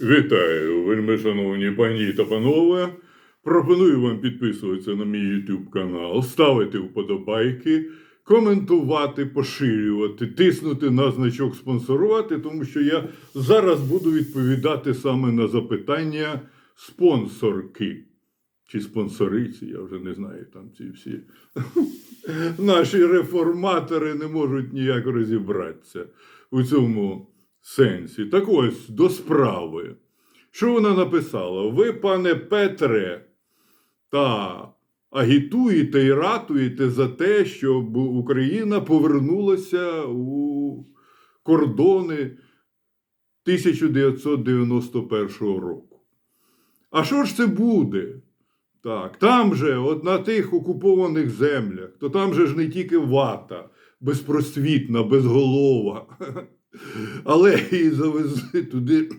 Вітаю, вельми шановні пані та панове. Пропоную вам підписуватися на мій YouTube канал, ставити вподобайки, коментувати, поширювати, тиснути на значок спонсорувати, тому що я зараз буду відповідати саме на запитання спонсорки. Чи спонсориці, я вже не знаю, там ці всі наші реформатори не можуть ніяк розібратися у цьому сенсі. Так ось до справи. Що вона написала? Ви, пане Петре, та агітуєте і ратуєте за те, щоб Україна повернулася у кордони 1991 року. А що ж це буде? Так, там же, от на тих окупованих землях, то там же ж не тільки вата, безпросвітна, безголова, але і завезли туди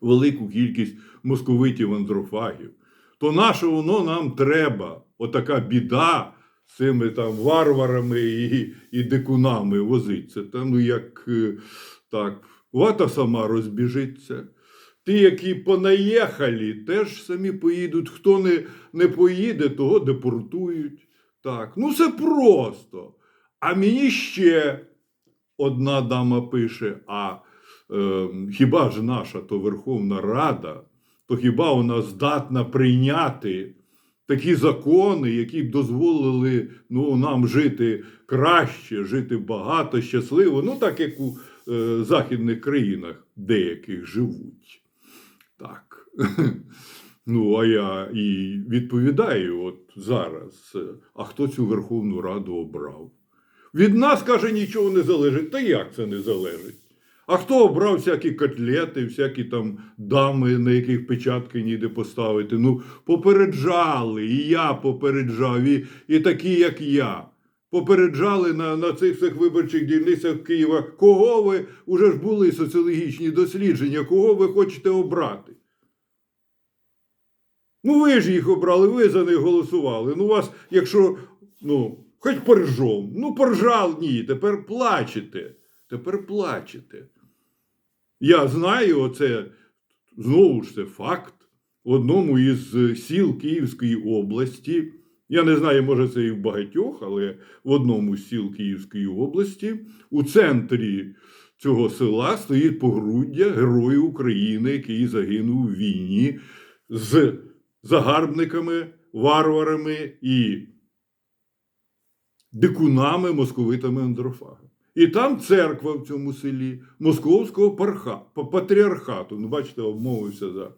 велику кількість московитів андрофагів. То наше воно нам треба, отака біда з цими там варварами і, і дикунами возиться. Та ну як е, так, вата сама розбіжиться. Ті, які понаїхали, теж самі поїдуть. Хто не, не поїде, того депортують. Так, ну це просто. А мені ще одна дама пише: а е, хіба ж наша то Верховна Рада, то хіба вона здатна прийняти такі закони, які б дозволили ну, нам жити краще, жити багато, щасливо, ну так як у е, західних країнах деяких живуть. Так. Ну, а я і відповідаю от зараз, а хто цю Верховну Раду обрав? Від нас, каже, нічого не залежить. Та як це не залежить? А хто обрав всякі котлети, всякі там дами, на яких печатки ніде поставити? Ну, попереджали, і я попереджав, і, і такі, як я. Попереджали на, на цих всіх виборчих дільницях Києва, кого ви уже ж були соціологічні дослідження, кого ви хочете обрати. Ну, ви ж їх обрали, ви за них голосували. Ну, вас, якщо, ну, хоч поржом, ну, поржал, ні, тепер плачете. Тепер плачете. Я знаю, оце знову ж це факт. В одному із сіл Київської області, я не знаю, може це і в багатьох, але в одному з сіл Київської області, у центрі цього села стоїть погруддя Герою України, який загинув у війні з загарбниками, варварами і дикунами, московитами андрофагами. І там церква в цьому селі Московського парха, патріархату. Ну, бачите, обмовився за,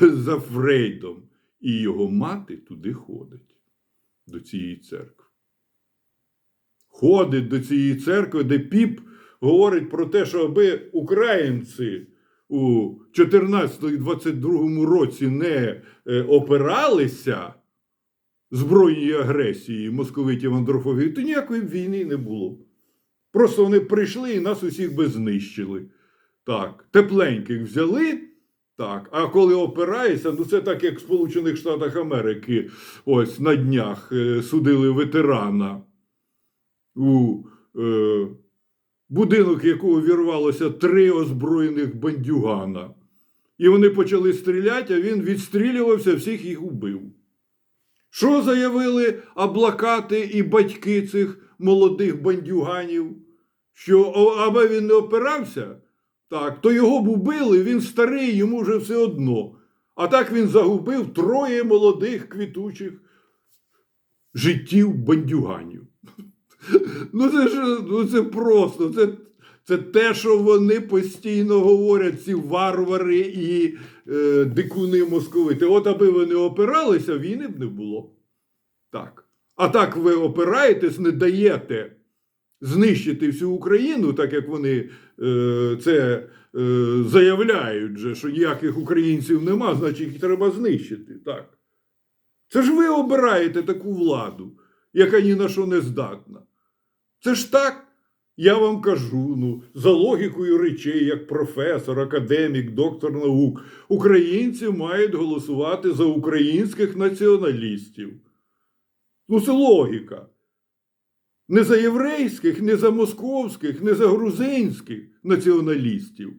за Фрейдом. І його мати туди ходить, до цієї церкви. Ходить до цієї церкви, де піп говорить про те, що аби українці у 14-22 році не е, опиралися збройній агресії московитів андрофобії, то ніякої війни не було. Просто вони прийшли і нас усіх би знищили. Так, тепленьких взяли. Так, а коли опираєшся, ну це так, як в Сполучених Штатах Америки, ось на днях е, судили ветерана, у е, будинок якого вірвалося три озброєних бандюгана. І вони почали стріляти, а він відстрілювався, всіх їх убив. Що заявили аблакати і батьки цих молодих бандюганів? Що аби він не опирався, так, то його б убили, він старий, йому вже все одно. А так він загубив троє молодих квітучих життів бандюганів. Ну це ж ну це просто, це, це те, що вони постійно говорять, ці варвари і е, дикуни московити. От аби вони опиралися, війни б не було. Так. А так ви опираєтесь, не даєте знищити всю Україну, так як вони е, це е, заявляють, же, що ніяких українців нема, значить їх треба знищити. Так. Це ж ви обираєте таку владу, яка ні на що не здатна. Це ж так. Я вам кажу, ну, за логікою речей, як професор, академік, доктор наук, українці мають голосувати за українських націоналістів. Ну, це логіка. Не за єврейських, не за московських, не за грузинських націоналістів,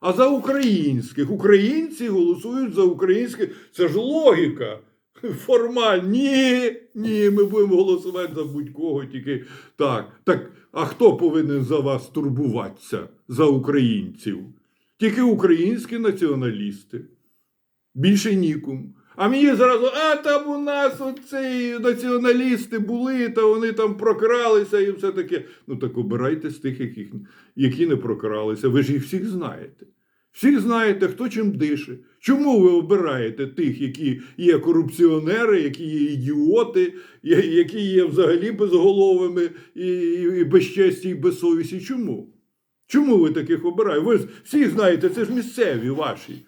а за українських. Українці голосують за українських. Це ж логіка. Формально. Ні, ні, ми будемо голосувати за будь-кого, тільки так. Так, а хто повинен за вас турбуватися за українців? Тільки українські націоналісти. Більше нікому. А мені зразу, а там у нас оці націоналісти були, та вони там прокралися і все таке. Ну так обирайте з тих, яких, які не прокралися. Ви ж їх всіх знаєте. Всіх знаєте, хто чим дише. Чому ви обираєте тих, які є корупціонери, які є ідіоти, які є взагалі безголовими і, безчесті, і безсовісті? Чому? Чому ви таких обираєте? Ви всі знаєте, це ж місцеві ваші.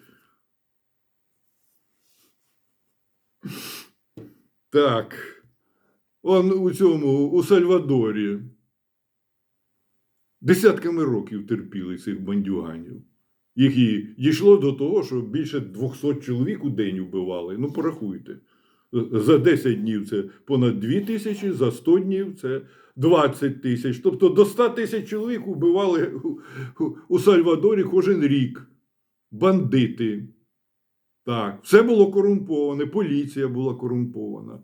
Так. Он у цьому, у Сальвадорі. Десятками років терпіли цих бандюганів, які дійшло до того, що більше 200 чоловік у день вбивали. Ну, порахуйте. За 10 днів це понад 2 тисячі, за 100 днів це 20 тисяч. Тобто до 100 тисяч чоловік вбивали у, у, у Сальвадорі кожен рік. Бандити. Так, все було корумповане, поліція була корумпована.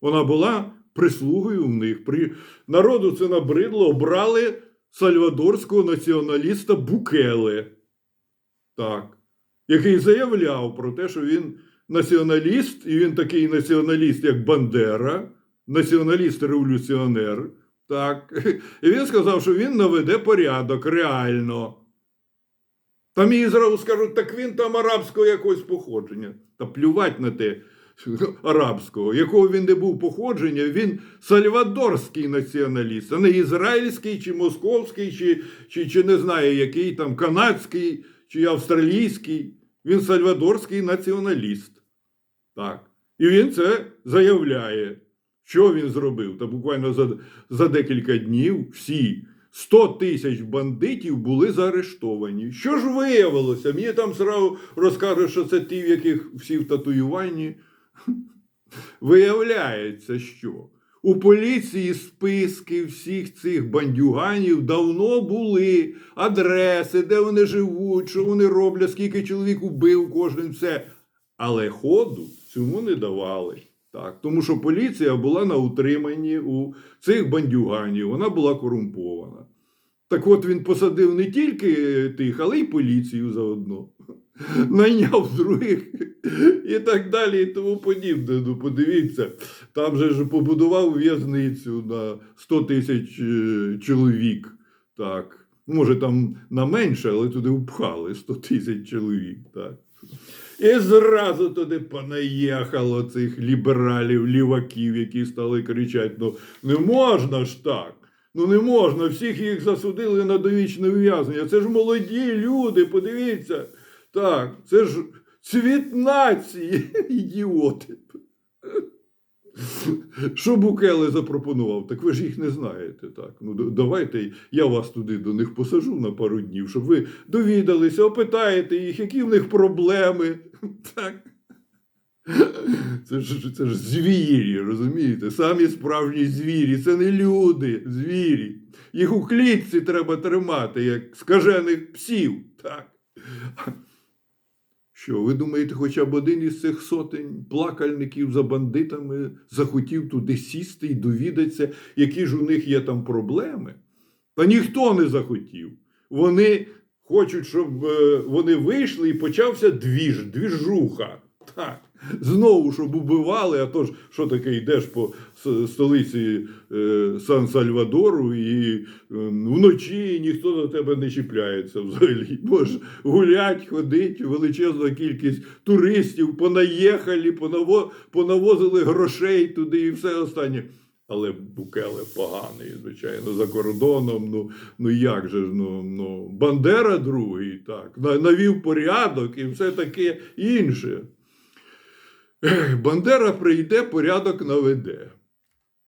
Вона була прислугою в них. При... Народу це набридло, обрали сальвадорського націоналіста Букеле, так, який заявляв про те, що він націоналіст, і він такий націоналіст, як Бандера, націоналіст-революціонер. Так. І він сказав, що він наведе порядок реально. Там їй зразу скажуть, так він там арабського якогось походження. Та плювать на те арабського, якого він не був походження, він сальвадорський націоналіст, а не ізраїльський, чи московський, чи, чи, чи не знаю, який там канадський, чи австралійський. Він сальвадорський націоналіст. Так. І він це заявляє. Що він зробив? Та буквально за, за декілька днів всі 100 тисяч бандитів були заарештовані. Що ж виявилося? Мені там зразу розкажуть, що це ті, в яких всі в татуюванні. Виявляється, що у поліції списки всіх цих бандюганів давно були, адреси, де вони живуть, що вони роблять, скільки чоловік убив кожен все. Але ходу цьому не давали. Так, тому що поліція була на утриманні у цих бандюганів, вона була корумпована. Так от він посадив не тільки тих, але й поліцію заодно. Найняв других і так далі, і тому подібне. Ну, подивіться, там же ж побудував в'язницю на 100 тисяч е, чоловік. Так. Може, там на менше, але туди впхали 100 тисяч чоловік. Так. І зразу туди понаїхало цих лібералів, ліваків, які стали кричати: ну не можна ж так. Ну не можна, всіх їх засудили на довічне ув'язнення. Це ж молоді люди, подивіться. Так, це ж цвіт нації, ідіоти. Що Букеле запропонував? Так ви ж їх не знаєте. Так? Ну, давайте я вас туди до них посажу на пару днів, щоб ви довідалися, опитаєте їх, які в них проблеми. Так. Це ж, це ж звірі, розумієте? Самі справжні звірі, це не люди, звірі. Їх у клітці треба тримати, як скажених псів. Так. Що, ви думаєте, хоча б один із цих сотень плакальників за бандитами захотів туди сісти і довідатися, які ж у них є там проблеми? Та ніхто не захотів. Вони хочуть, щоб е, вони вийшли і почався двіж, двіжуха. Так. Знову, щоб убивали, а то ж, що таке, йдеш по столиці е, Сан-Сальвадору і е, вночі ніхто до тебе не чіпляється взагалі. Можеш гулять, ходить, величезна кількість туристів, понаїхали, понаво, понавозили грошей туди і все останнє. Але Букеле поганий, звичайно, за кордоном. Ну, ну як же ж, ну, ну, Бандера другий, так, навів порядок і все таке інше. Бандера прийде, порядок наведе.